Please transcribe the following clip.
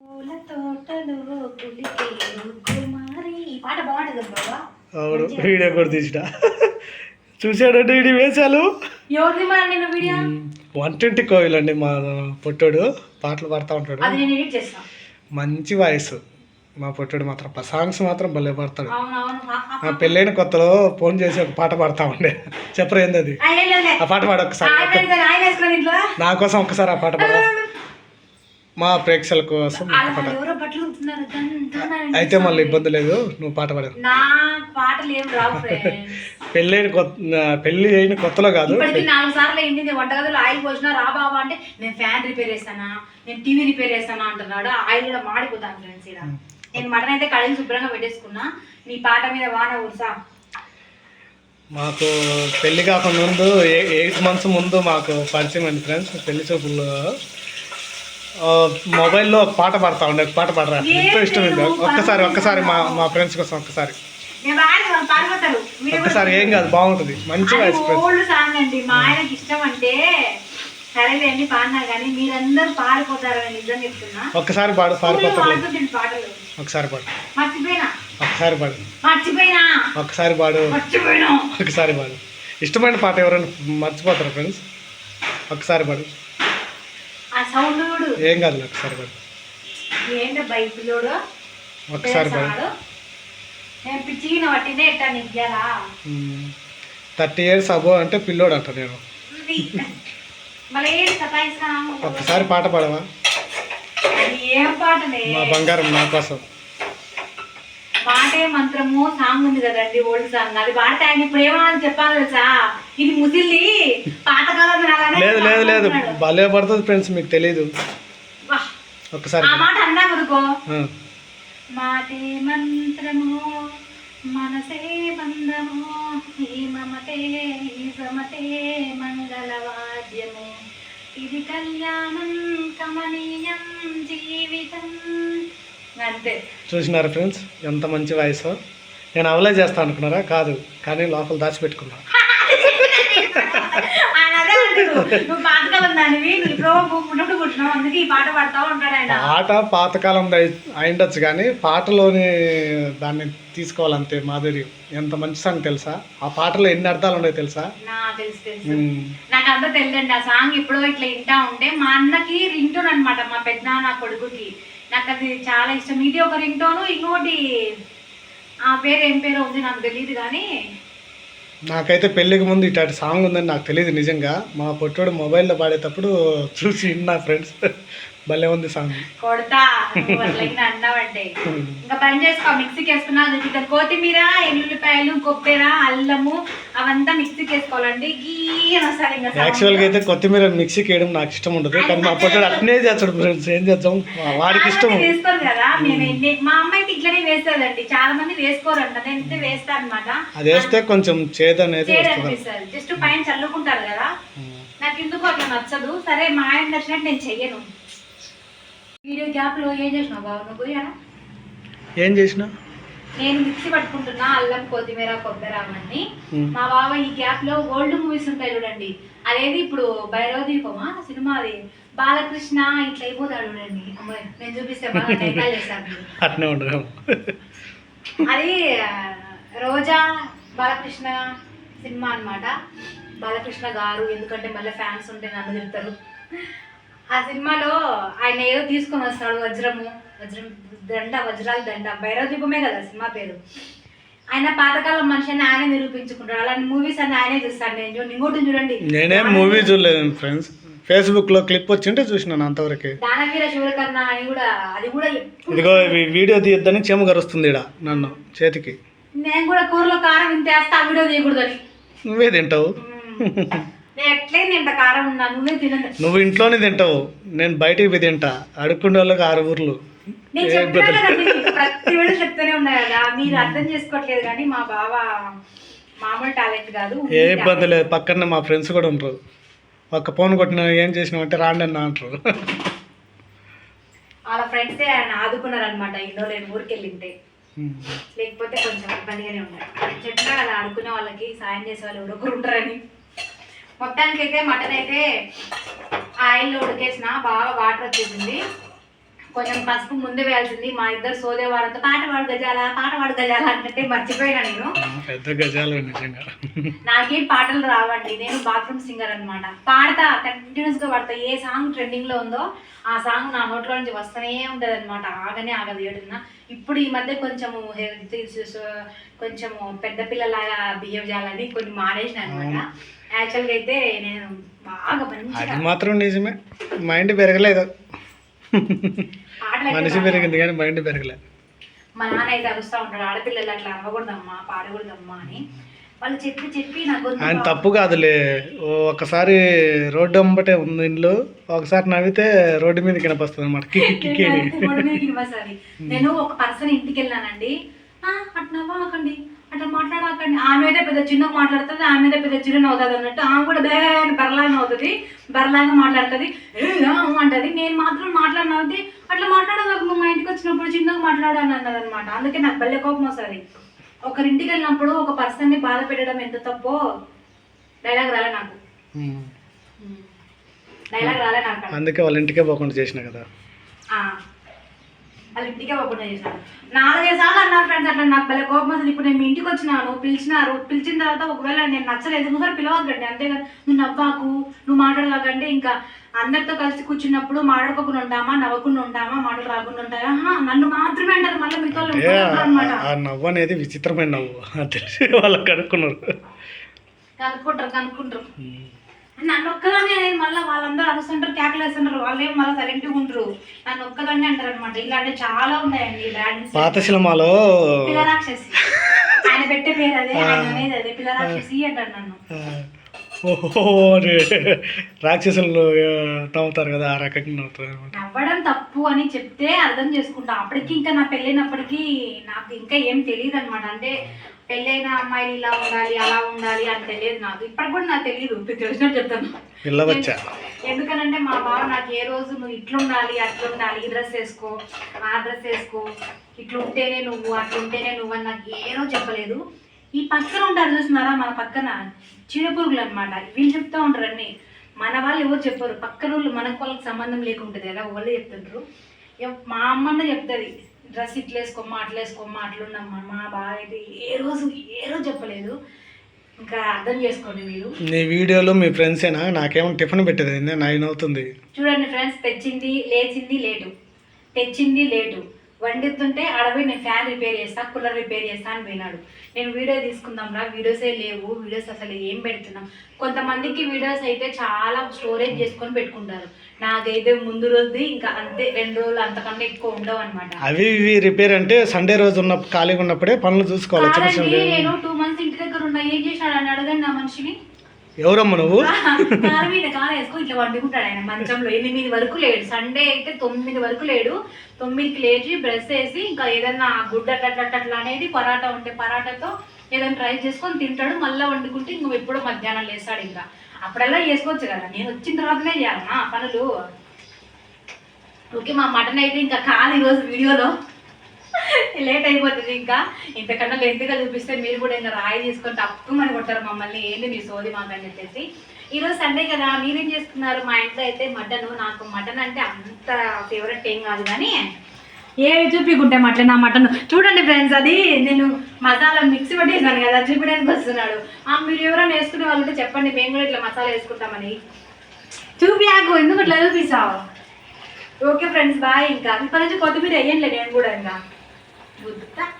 పూల తోటలో పులికేరు కుమారి ఈ పాట బాగుంటుంది బాబా అవును వీడియో కూడా తీసిన. చూశాడంటే ఇది వేశాలు ఎవరిది మన నేను వీడియో? వన్ ట్వంటీ కోవిల్ అండి మా పొట్టోడు. పాటలు పాడుతూ ఉంటాడు. అది నేను ఎడిట్ చేస్తా. మంచి వాయిస్. మా పొట్టోడు మాత్రం సాంగ్స్ మాత్రం భలే పాడతాడు. అవునవును. నా పెళ్ళైన కొత్తలో ఫోన్ చేసి ఒక పాట పాడతా ఉండే. చెప్పరు ఏంది అది? ఆ పాట పాడు ఒకసారి ఆయన ఇంట్లో. నా కోసం ఒకసారి ఆ పాట పాడ. మా ప్రేక్షకుల కోసం పాట. అయితే మళ్ళీ ఇబ్బంది లేదు. నువ్వు పాట ఫ్రెండ్స్. పెళ్ళైన కొత్త పెళ్ళి అయిన కొత్తలో కాదు. నాలుగు సార్లు వంటగదిలో ఆయిల్ పోసినా రా బాబా అంటే నేను ఫ్యాన్ రిపేర్ చేస్తానా? నేను టీవీ రిపేర్ చేస్తానా? అంటున్నాడు. ఆయిల్ కూడా మాడిపోతాను ఫ్రెండ్స్ నేను మటన్ అయితే కడిగి శుభ్రంగా పెట్టేసుకున్నా. నీ పాట మీద వాన మాకు పెళ్ళి కాకుండా ముందు ఎయిట్ మంత్స్ ముందు మాకు పరిచయం అండి ఫ్రెండ్స్. పెళ్ళి చూపుల్లో మొబైల్లో పాట పాడతా ఉండే పాట పాడరా? ఎంతో ఇష్టమైంది. ఒక్కసారి ఒక్కసారి మా మా ఫ్రెండ్స్ కోసం ఒక్కసారి. పాడిపోతారు ఒక్కసారి ఏం కాదు బాగుంటుంది. మంచి వాయిస్ ఫ్రెండ్స్ ఓల్డ్ సాంగ్ అండి. మా ఆయనకి ఇష్టం అంటే సరేలేండి పాడినా కానీ మీరందరూ పాడిపోతారని నిజం చెప్తున్నా. ఒక్కసారి పాడు పాటలు. ఒకసారి పాడు. మర్చిపోయినా? ఒకసారి పాడు. మర్చిపోయినా? ఒకసారి పాడు. మర్చిపోయినా? ఒకసారి పాడు. ఇష్టమైన పాట ఎవరైనా మర్చిపోతారా ఫ్రెండ్స్ ఒకసారి పాడు. ఆ సౌండ్ చూడు. ఏం కాదు ఒకసారి పాడు. ఏంటో బైబిలోడు ఒకసారి పాడు. నేను పిచ్చిగిన ఎట్టా? థర్టీ ఇయర్స్ అబో అంటే పిల్లోడు అంట నేను. ఒక్కసారి పాట పాడవా? ఏం పాటనే? మా బంగారం నా కోసం. మాటే మంత్రము సాంగ్ ఉంది కదండి ఓల్డ్ సాంగ్ అది పాడితే ఆయన ఇప్పుడు ఏమన్నా చెప్పాలి తెలుసా? ఇది ముసిల్లి పాతకాలం లేదు లేదు లేదు. భలే పడుతుంది ఫ్రెండ్స్ మీకు తెలియదు వా, ఒక్కసారి ఆ మాట అన్నా అనుకో. మాటే మంత్రము మనసే బంధము ఈ మమతే ఈ సమతే మంగళవాద్యము ఇది కళ్యాణం కమనీయం జీవితం. అంతే. చూసినారా ఫ్రెండ్స్? ఎంత మంచి వాయిస్. నేను అవలే చేస్తా అనుకున్నారా? కాదు. కానీ లోపల దాచిపెట్టుకున్నా. పాట పాతకాలం అయిండొచ్చు కానీ పాటలోని దాన్ని తీసుకోవాలంతే మాధుర్యం ఎంత మంచి సాంగ్ తెలుసా? ఆ పాటలో ఎన్ని అర్థాలు ఉన్నాయో తెలుసా? నాకు అంతా తెలియదండి. ఆ సాంగ్ ఎప్పుడో ఇట్లా వింటా ఉంటే మా అన్నకి రింగ్ టోన్ అనమాట మా పెద్ద నా కొడుకుకి. నాకు అది చాలా ఇష్టం. ఇది ఒక రింగ్ టోను ఇంకోటి ఆ పేరు ఏం పేరు ఉంది నాకు తెలియదు కానీ నాకైతే పెళ్ళికి ముందు ఇట్లాంటి సాంగ్ ఉందని నాకు తెలియదు నిజంగా. మా పొట్టోడు మొబైల్లో పాడేటప్పుడు చూసి నా ఫ్రెండ్స్ భలే ఉంది సాంగ్. కొడతా అన్నావంటే. ఇంకా పని చేసుకో మిక్సీకి వేసుకున్నా ఇంకా కొత్తిమీర ఎల్లుల్లిపాయలు కొబ్బెర అల్లము అవంతా మిక్సీకి వేసుకోవాలండి. గీ వస్తారు ఇంకా sound. యాక్చువల్గా అయితే కొత్తిమీర మిక్సీకి వేయడం నాకు ఇష్టం ఉండదు. కానీ మా పొట్టోడు అట్నే చేస్తాడు ఫ్రెండ్స్ ఏం చేద్దాం? వాడికి ఇష్టం. వేసుకోరు కదా. మేము ఎన్ని- మా అమ్మ అయితే ఇట్లనే వేస్తుందండి చాలా మంది వేసుకోరంట. నేను అయితే వేస్తా అనమాట అది వేస్తే కొంచెం చేదు అనేది జస్ట్ పైన చల్లుకుంటారు కదా. నాకు ఎందుకు అట్లా నచ్చదు. సరే మా ఆయన నచ్చినట్టు నేను చెయ్యను. వీడియో గ్యాప్లో ఏం చేసినావు బాబు? నువ్వు పోయారా ఏం చేసిన? నేను మిక్సీ పట్టుకుంటున్నా అల్లం కొత్తిమీర కొబ్బరి అవన్నీ. మా బావ ఈ గ్యాప్లో ఓల్డ్ మూవీస్ ఉంటాయి చూడండి. అదేది ఇప్పుడు భైరవ దీపమా సినిమా అది బాలకృష్ణ ఇట్లా అయిపోతాడు చూడండి. అమ్మాయి నేను చూపిస్తే బాగా చేశాను అది రోజా బాలకృష్ణ సినిమా అన్నమాట. బాలకృష్ణ గారు ఎందుకంటే మళ్ళీ ఫ్యాన్స్ ఉంటే నన్ను తిడతారు. ఆ సినిమాలో ఆయన ఏదో తీసుకొని వస్తాడు వజ్రము వజ్రం దండ వజ్రాల దండ భైరవ దీపమే కదా సినిమా పేరు. ఆయన పాతకాలం మనిషి అని ఆయనే నిరూపించుకుంటాడు. అలాంటి మూవీస్ అన్ని ఆయనే చూస్తాడు. నేను చూడండి ఇంకోటి చూడండి. నేనేం మూవీ చూడలేదు ఫ్రెండ్స్ ఫేస్బుక్లో క్లిప్ వచ్చింటే చూసినాను అంతవరకే. దానవీర శివకర్ణ అని కూడా అది కూడా ఇదిగో వీడియో తీయద్దని చీమ గరుస్తుంది ఇడ నన్ను చేతికి. నేను కూడా కూరలో కారం ఇంతేస్తా ఆ వీడియో తీయకూడదని. నువ్వే తింటావు. ఎట్లే తింటా? కారం ఉన్నా నువ్వే తినదు నువ్వు ఇంట్లోనే తింటావు. నేను బయటికి పోయి తింటా. అడుక్కునే వాళ్ళకి ఆరు ఊర్లు. నేను చెప్తున్నా కదండి మీకు ప్రతి వీడియో చెప్తూనే ఉన్నా కదా మీరు అర్థం చేసుకోవట్లేదు కానీ మా బావ మామూలు టాలెంట్ కాదు ఏ ఇబ్బంది లేదు. పక్కనే మా ఫ్రెండ్స్ కూడా ఉంటారు. ఒక్క ఫోన్ కొట్టిన ఏం చేసినావంటే రాండి అన్న అంటారు. వాళ్ళ ఫ్రెండ్సే ఆయన ఆదుకున్నారు అనమాట ఇంట్లో నేను ఊరికి వెళ్ళింటే. లేకపోతే కొంచెం ఇబ్బందిగానే ఉన్నాయి చెప్పినా కదా ఆడుకునే వాళ్ళకి సాయం చేసే వాళ్ళు ఎవరొకరు ఉంటారని. మొత్తానికి అయితే మటన్ అయితే ఆయిల్లో ఉడికేసిన బాగా వాటర్ వచ్చేసింది. కొంచెం పసుపు ముందే వేయాల్సింది. మా ఇద్దరు సోదేవారంతో పాట పాడు గజాల పాట పాడు గజాల అంటే మర్చిపోయినా నేను. పెద్ద గజాలు నాకేం పాటలు రావండి. నేను బాత్రూమ్ సింగర్ అన్నమాట. పాడతా కంటిన్యూస్గా పాడతా. ఏ సాంగ్ ట్రెండింగ్లో ఉందో ఆ సాంగ్ నా నోట్లో నుంచి వస్తూనే ఉంటది అనమాట ఆగనే ఆగదు ఏడున్నా. ఇప్పుడు ఈ మధ్య కొంచెము హెల్త్ ఇష్యూస్ కొంచెము పెద్ద పిల్లలాగా బిహేవ్ చేయాలని కొన్ని మానేసిన అనమాట యాక్చువల్గా అయితే నేను బాగా మంచిగా అది మాత్రం నిజమే. మైండ్ పెరగలేదు. మనిషి పెరిగింది కానీ మైండ్ పెరగలేదు మా నాన్న అయితే అరుస్తూ ఉంటాడు ఆడపిల్లలు అట్లా అరవకూడదమ్మా పాడకూడదమ్మా అని. వాళ్ళు చెప్పి చెప్పి నాకు ఆయన తప్పు కాదులే. ఒకసారి రోడ్డు అంబటే ఉంది ఇంట్లో ఒకసారి నవ్వితే రోడ్డు మీద కినపస్తుంది అనమాట నేను ఒక పర్సన్ ఇంటికి వెళ్ళానండి "ఆ, అట్లా నవ్వకండి అట్లా మాట్లాడకండి. ఆమె అయితే పెద్ద చిన్న మాట్లాడుతుంది ఆమె అయితే పెద్ద చిన్న నవ్వుతుంది అన్నట్టు. ఆమె కూడా బే అని బరలాగా నవ్వుతుంది బరలాగా మాట్లాడుతుంది. అంటది. నేను మాత్రం మాట్లాడినవుతుంది అట్లా మాట్లాడదాకు నువ్వు మా ఇంటికి వచ్చినప్పుడు చిన్నగా మాట్లాడాను అన్నది అనమాట అందుకే నాకు భలే కోపం వస్తుంది. ఒకరింటికి వెళ్ళినప్పుడు ఒక పర్సన్ని బాధ పెట్టడం ఎంత తప్పో డైలాగ్ రాలే నాకు. డైలాగ్ రాలే నాకు. అందుకే వాళ్ళ ఇంటికే పోకుండా చేసిన కదా. ఆ, వాళ్ళ ఇంటికే పోకుండా చేశాను నాలుగైదు సార్లు అన్నారు ఫ్రెండ్స్ అట్లా నాకు భలే కోపం వస్తుంది. ఇప్పుడు నేను మీ ఇంటికి వచ్చినాను పిలిచినారు. పిలిచిన తర్వాత ఒకవేళ నేను నచ్చలేదు ఇంకోసారి పిలవద్దండి. అంతేగా నువ్వు నవ్వాకు నువ్వు మాట్లాడకంటే ఇంకా అందరితో కలిసి కూర్చున్నప్పుడు మాట్లాడుకోకుండా ఉంటామా నవ్వకుండా ఉంటామా మాటలు రాకుండా ఉంటాయా? నన్ను మాత్రమే అంటారు. మళ్ళీ మిగతా అనమాట ఆ నవ్వు అనేది విచిత్రమైన నవ్వు. తెలిసి వాళ్ళకి కనుక్కున్నారు. కనుక్కుంటారు కనుక్కుంటారు. నన్ను ఒక్కదాన్ని అనేది మళ్ళీ వాళ్ళందరూ అరుస్తుంటారు క్యాకలు వేస్తుంటారు. వాళ్ళు మళ్ళీ సైలెంట్గా ఉంటారు నన్ను ఒక్కదాన్ని అంటారు అనమాట ఇలాంటి చాలా ఉన్నాయండి పాత సినిమాలో పిల్లరాక్షసి. ఆయన పెట్టే పేరు అదే ఆయన అనేది అదే. పిల్లరాక్షసి అంటాడు నన్ను. ఓహో రాక్షసులు నవ్వుతారు కదా ఆ రకంగా నవ్వుతారు నవ్వడం తప్పు అని చెప్తే అర్థం చేసుకుంటా. అప్పటికి ఇంకా నా పెళ్ళైనప్పటికీ నాకు ఇంకా ఏం తెలియదు అనమాట అంటే పెళ్ళైన అమ్మాయిలు ఇలా ఉండాలి అలా ఉండాలి అని తెలియదు నాకు. ఇప్పటికి కూడా నాకు తెలియదు ఇప్పుడు తెలిసినట్టు చెప్తాను. పిల్లవచ్చా? ఎందుకనంటే మా బావ నాకు ఏ రోజు నువ్వు ఇట్లుండాలి అట్లుండాలి ఈ డ్రెస్ వేసుకో ఆ డ్రెస్ వేసుకో ఇట్లుంటేనే నువ్వు అట్లుంటేనే నువ్వు అని నాకు ఏ రోజు చెప్పలేదు. ఈ పక్కన ఉంటారు చూస్తున్నారా మన పక్కన? చీడపురుగులు అనమాట వీళ్ళు చెప్తా ఉంటారు అన్ని. మన వాళ్ళు ఎవరు చెప్పరు. పక్కన వాళ్ళు మనకు వాళ్ళకి సంబంధం లేకుంటుంది కదా వాళ్ళు చెప్తుంటారు మా అమ్మన్న చెప్తుంది. డ్రెస్ ఇట్లా వేసుకోమ్మా అట్లా వేసుకోమ్మా అట్లుండమ్మా మా బావ అయితే ఏ రోజు ఏ రోజు చెప్పలేదు. ఇంకా అర్థం చేసుకోండి మీరు. నీ వీడియోలో మీ ఫ్రెండ్సేనా నాకేమో టిఫిన్ పెట్టేది నైన్ అవుతుంది. చూడండి ఫ్రెండ్స్ తెచ్చింది లేచింది లేటు. తెచ్చింది లేటు. వండుతుంటే అడవి నేను ఫ్యాన్ రిపేర్ చేస్తా కూలర్ రిపేర్ చేస్తా అని పోయినాడు. నేను వీడియో తీసుకుందాం రా వీడియోసే లేవు వీడియోస్ అసలు ఏం పెడుతున్నాం? కొంతమందికి వీడియోస్ అయితే చాలా స్టోరేజ్ చేసుకొని పెట్టుకుంటారు. నాకైతే ముందు రోజు ఇంకా అంతే రెండు రోజులు అంతకన్నా ఎక్కువ ఉండవు అనమాట అవి ఇవి రిపేర్ అంటే సండే రోజు ఉన్న ఖాళీగా ఉన్నప్పుడే పనులు చూసుకోవాలి నేను టూ మంత్స్ ఇంటి దగ్గర ఉన్నా ఏం చేసినాడు? అని అడగండి నా మనిషిని. ఎవరమ్మ నువ్వు? మీద కాలు వేసుకొని ఇట్లా వండుకుంటాడు ఆయన మంచంలో. ఎనిమిది వరకు లేడు. సండే అయితే తొమ్మిది వరకు లేడు. తొమ్మిదికి లేచి బ్రష్ వేసి ఇంకా ఏదన్నా గుడ్డ అట్లా అనేది పరాటా ఉంటే పరాటాతో ఏదైనా ట్రై చేసుకొని తింటాడు. మళ్ళీ వండుకుంటే ఇంక ఎప్పుడో మధ్యాహ్నం లేస్తాడు ఇంకా. అప్పుడల్లా చేసుకోవచ్చు కదా. నేను వచ్చిన తర్వాతనే చేయాలనా పనులు. ఓకే మా మటన్ అయితే ఇంకా కాదు ఈరోజు వీడియోలో. లేట్ అయిపోతుంది ఇంకా. ఇంతకన్నా లెంత్గా చూపిస్తే మీరు కూడా ఇంకా రాయి తీసుకొని తప్పు మని కొట్టారు మమ్మల్ని. ఏంది మీ సోది మాకు అని చెప్పేసి. ఈరోజు సండే కదా మీరేం చేస్తున్నారు? మా ఇంట్లో అయితే మటన్ నాకు మటన్ అంటే అంత ఫేవరెట్ ఏం కాదు కానీ ఏవి చూపించుకుంటే మటన్ నా మటన్ చూడండి ఫ్రెండ్స్ అది నేను మసాలా మిక్సీ పట్టేసాను కదా చూపించడానికి వస్తున్నాడు. మీరు ఎవరైనా వేసుకునే వాళ్ళు ఉంటే చెప్పండి మేము కూడా ఇట్లా మసాలా వేసుకుంటామని. చూపియాకు ఎందుకు ఇట్లా చూపిస్తావు? ఓకే ఫ్రెండ్స్ బాయ్ ఇంకా ఇప్పటి నుంచి కొత్తిమీర వేయండి నేను కూడా ఇంకా. 滚蛋